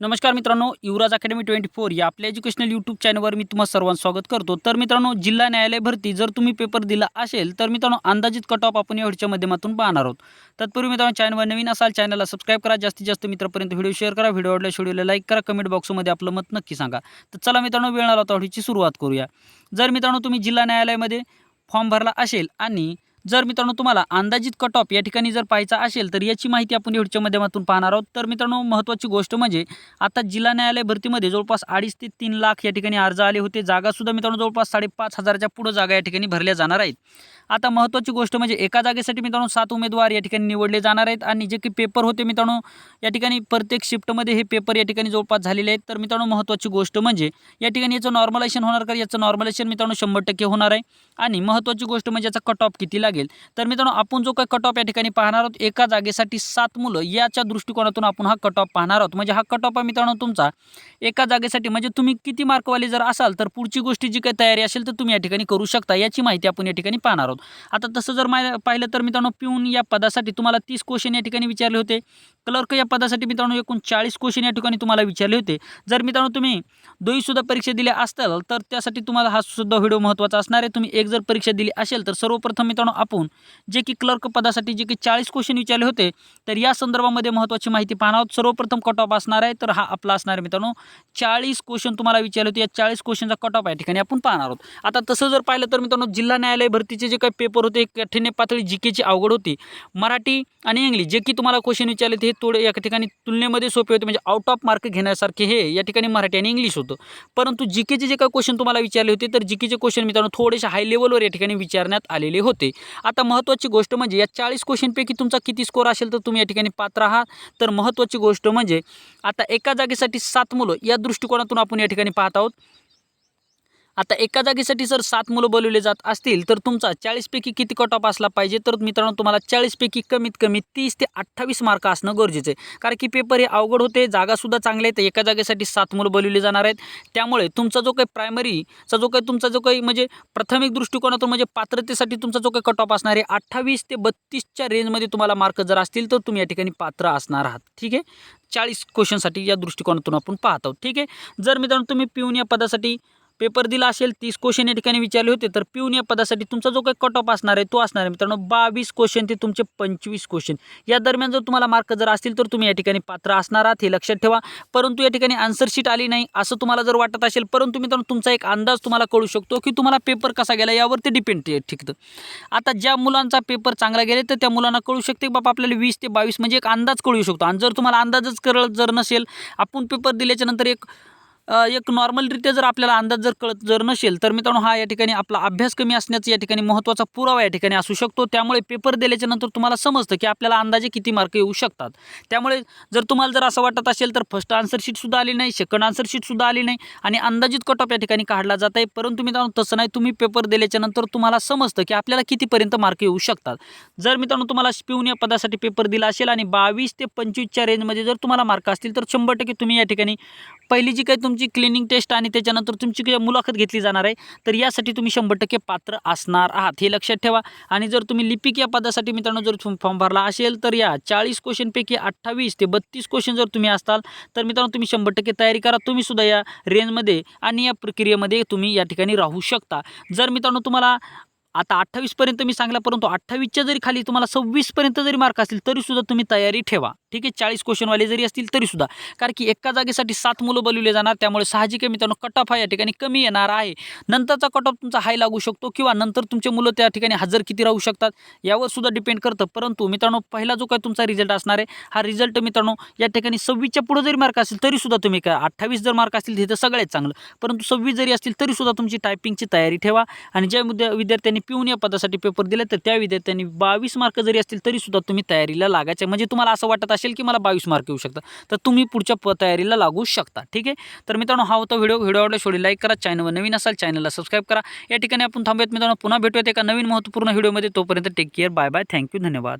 नमस्कार मित्रांनो युवराज academy twenty four या आपल्या एज्युकेशनल यूट्यूब चॅनलवर मी तुम्हाला सर्वांचं स्वागत करतो. तर मित्रांनो जिल्हा न्यायालय भरती जर तुम्ही पेपर दिला असेल तर मित्रांनो अंदाजित कट ऑफ आपण या व्हिडिओच्या माध्यमातून पाहणार आहोत. तत्पूर्वी मित्रांनो चॅनलवर नवीन असाल चॅनलला सबस्क्राईब करा. जास्तीत जास्त मित्रांपर्यंत व्हिडिओ शेअर करा. व्हिडिओ आवडल्यास व्हिडिओला लाईक करा. कमेंट बॉक्समध्ये आपलं मत नक्की सांगा. तर चला मित्रांनो वेळ आला व्हिडिओची सुरुवात करूया. जर मित्रांनो तुम्ही जिल्हा न्यायालयामध्ये फॉर्म भरला असेल आणि जर मित्रांनो तुम्हाला अंदाजित कट ऑफ या ठिकाणी जर पाहायचा असेल तर याची माहिती आपण एवढच्या माध्यमातून पाहणार आहोत. तर मित्रांनो महत्त्वाची गोष्ट म्हणजे आता जिल्हा न्यायालय भरतीमध्ये जवळपास अडीच ते तीन लाख या ठिकाणी अर्ज आले होते. जागासुद्धा मित्रांनो जवळपास साडेपाच हजाराच्या पुढं जागा या ठिकाणी भरल्या जाणार आहेत. आता महत्त्वाची गोष्ट म्हणजे एका जागेसाठी मित्रांनो सात उमेदवार या ठिकाणी निवडले जाणार आहेत आणि जे की पेपर होते मित्रांनो या ठिकाणी प्रत्येक शिफ्टमध्ये हे पेपर या ठिकाणी जवळपास झालेले आहेत. तर मित्रांनो महत्त्वाची गोष्ट म्हणजे या ठिकाणी याचं नॉर्मलायझेशन होणार का? याचं नॉर्मलायझेशन मित्रांनो शंभर टक्के होणार आहे. आणि महत्त्वाची गोष्ट म्हणजे याचा कट ऑफ किती लागेल? तर मित्रांनो आपण जो काही कट ऑफ या ठिकाणी पाहणार आहोत एका जागेसाठी सात मुलं याच्या दृष्टिकोनातून आपण हा कट ऑफ पाहणार आहोत. म्हणजे हा कट ऑफ आहे मित्रांनो तुमचा. एका जागेसाठी म्हणजे तुम्ही किती मार्कवाले जर असाल तर पुढची गोष्टी जी काही तयारी असेल तर तुम्ही या ठिकाणी करू शकता. याची माहिती आपण या ठिकाणी पाहणार आहोत. आता तसं जर मा पाहिलं तर मित्रांनो पिऊन या पदासाठी तुम्हाला तीस क्वेश्चन या ठिकाणी विचारले होते. क्लर्क या पदासाठी मित्रांनो एकूण चाळीस क्वेश्चन या ठिकाणी तुम्हाला विचारले होते. जर मित्रांनो तुम्ही दोहीसुद्धा परीक्षा दिल्या असताल तर त्यासाठी तुम्हाला हा सुद्धा व्हिडिओ महत्त्वाचा असणार आहे. तुम्ही एक जर परीक्षा दिली असेल तर सर्वप्रथम मित्रांनो आपण जे की क्लर्क पदासाठी जे की चाळीस क्वेश्चन विचारले होते तर या संदर्भामध्ये महत्त्वाची माहिती पाहणार आहोत. सर्वप्रथम कट ऑफ असणार आहे तर हा आपला असणार आहे मित्रांनो. चाळीस क्वेश्चन तुम्हाला विचारले होते. या चाळीस क्वेश्चनचा कट ऑफ या ठिकाणी आपण पाहणार आहोत. आता तसं जर पाहिलं तर मित्रांनो जिल्हा न्यायालय भरतीचे जे काही पेपर होते कठीण पातळी जी केची अवघड होती. मराठी आणि इंग्लिश जे की तुम्हाला क्वेश्चन विचारले ते हे थोडे या ठिकाणी तुलनेमध्ये सोपे होते म्हणजे आउट ऑफ मार्क घेण्यासारखे हे या ठिकाणी मराठी आणि इंग्लिश होतं. परंतु जी केचे जे काही क्वेश्चन तुम्हाला विचारले होते तर जी केचे क्वेश्चन मित्रांनो थोडेसे हाय लेवलवर या ठिकाणी विचारण्यात आलेले होते. आता महत्त्वाची गोष्ट म्हणजे या चाळीस क्वेश्चनपैकी तुमचा किती स्कोर असेल तर तुम्ही या ठिकाणी पात्र आहात. तर महत्त्वाची गोष्ट म्हणजे आता एका जागेसाठी सात मुलं या दृष्टिकोनातून आपण या ठिकाणी पाहत आहोत. आता एका जागेसाठी जर सात मुलं बोलवले जात असतील तर तुमचा चाळीसपैकी किती कट ऑफ असला पाहिजे? तर मित्रांनो तुम्हाला चाळीसपैकी कमीत कमी तीस ते अठ्ठावीस मार्क असणं गरजेचं आहे. कारण की पेपर हे अवघड होते जागासुद्धा चांगले आहेत एका जागेसाठी सात मुलं बोलवली जाणार आहेत. त्यामुळे तुमचा जो काही प्रायमरीचा जो काही तुमचा जो काही म्हणजे प्राथमिक दृष्टिकोनातून म्हणजे पात्रतेसाठी तुमचा जो काही कट ऑफ असणार आहे अठ्ठावीस ते बत्तीसच्या रेंजमध्ये तुम्हाला मार्क जर असतील तर तुम्ही या ठिकाणी पात्र असणार आहात. ठीक आहे? चाळीस क्वेश्चनसाठी या दृष्टिकोनातून आपण पाहत आहोत. ठीक आहे? जर मित्रांनो तुम्ही पिऊन या पदासाठी पेपर दिला असेल तीस क्वेश्चन या ठिकाणी विचारले होते तर पिऊन या पदासाठी तुमचा जो काही कट ऑफ असणार आहे तो असणार आहे. मित्रांनो बावीस क्वेश्चन ते तुमचे पंचवीस क्वेश्चन या दरम्यान जर तुम्हाला मार्क जर असतील तर तुम्ही या ठिकाणी पात्र असणार आहात हे लक्षात ठेवा. परंतु या ठिकाणी आन्सर शीट आली नाही असं तुम्हाला जर वाटत असेल परंतु मित्रांनो तुमचा एक अंदाज तुम्हाला कळू शकतो की तुम्हाला पेपर कसा गेला यावर ते डिपेंड ठिकतं. आता ज्या मुलांचा पेपर चांगला गेले तर त्या मुलांना कळू शकते बाबा आपल्याला वीस ते बावीस म्हणजे एक अंदाज कळू शकतो. आणि जर तुम्हाला अंदाजच करत जर नसेल आपण पेपर दिल्याच्यानंतर एक एक नॉर्मलरित्या जर आपल्याला अंदाज जर कळत जर नसेल तर मित्रांनो हा या ठिकाणी आपला अभ्यास कमी असण्याचा या ठिकाणी महत्त्वाचा पुरावा या ठिकाणी असू शकतो. त्यामुळे पेपर दिल्याच्या नंतर तुम्हाला समजतं की आपल्याला अंदाजे किती मार्क येऊ शकतात. त्यामुळे जर तुम्हाला जर असं वाटत असेल तर फर्स्ट आन्सर शीटसुद्धा आली नाही सेकंड आन्सर शीटसुद्धा आली नाही आणि अंदाजित कट ऑफ या ठिकाणी काढला जात आहे परंतु मित्रांनो तसं नाही. तुम्ही पेपर दिल्याच्या नंतर तुम्हाला समजतं की आपल्याला कितीपर्यंत मार्क येऊ शकतात. जर मित्रांनो तुम्हाला पिऊन या पदासाठी पेपर दिला असेल आणि बावीस ते पंचवीसच्या रेंजमध्ये जर तुम्हाला मार्क असतील तर शंभर टक्के तुम्ही या ठिकाणी पहिली जी काही तुमची क्लिनिंग टेस्ट आणि त्याच्यानंतर तुमची मुलाखत घेतली जाणार आहे तर यासाठी तुम्ही शंभर टक्के पात्र असणार आहात. हे लक्षात ठेवा. आणि जर तुम्ही लिपिक या पदासाठी मित्रांनो जर फॉर्म भरला असेल तर या चाळीस क्वेश्चनपैकी अठ्ठावीस ते बत्तीस क्वेश्चन जर तुम्ही असताल तर मित्रांनो तुम्ही शंभर टक्के तयारी करा. तुम्ही सुद्धा या रेंजमध्ये आणि या प्रक्रियेमध्ये तुम्ही या ठिकाणी राहू शकता. जर मित्रांनो तुम्हाला आता अठ्ठावीसपर्यंत मी सांगला परंतु अठ्ठावीसच्या जरी खाली तुम्हाला सव्वीसपर्यंत जरी मार्क असतील तरीसुद्धा तुम्ही तयारी ठेवा. ठीक आहे? चाळीस क्वेश्चनवाले जरी असतील तरीसुद्धा कारण की एका जागेसाठी सात मुलं बोलवले जाणार त्यामुळे साहजिक आहे मित्रांनो कट ऑफ हा या ठिकाणी कमी येणार आहे. नंतरचा कट ऑफ तुमचा हाय लागू शकतो किंवा नंतर तुमचे मुलं त्या ठिकाणी हजर किती राहू शकतात यावर सुद्धा डिपेंड करतं. परंतु मित्रांनो पहिला जो काय तुमचा रिझल्ट असणार आहे हा रिझल्ट मित्रांनो या ठिकाणी सव्वीसच्या पुढे जरी मार्क असेल तरीसुद्धा तुम्ही काय अठ्ठावीस जर मार्क असतील तिथं सगळ्यात चांगलं. परंतु सव्वीस जरी असतील तरीसुद्धा तुमची टायपिंगची तयारी ठेवा. आणि ज्या विद्या विद्यार्थ्यांनी पिऊन या पदासाठी पेपर दिले तर त्या विद्यार्थ्यांनी बावीस मार्क जरी असतील तरीसुद्धा तुम्ही तयारीला लागायचे म्हणजे तुम्हाला असं वाटत असेल की मला बावीस मार्क येऊ शकतात तर तुम्ही पुढच्या प तयारीला लागू शकता. ठीक आहे? तर मित्रांनो हा होता व्हिडिओ. व्हिडिओ आवडला शेवटी लाईक करा. चॅनलवर नवीन असाल चॅनलला सबस्क्राईब करा. या ठिकाणी आपण थांबूयात मित्रांनो. पुन्हा भेटूयात एका नवीन महत्त्वपूर्ण व्हिडिओमध्ये. तोपर्यंत take care bye bye thank you धन्यवाद.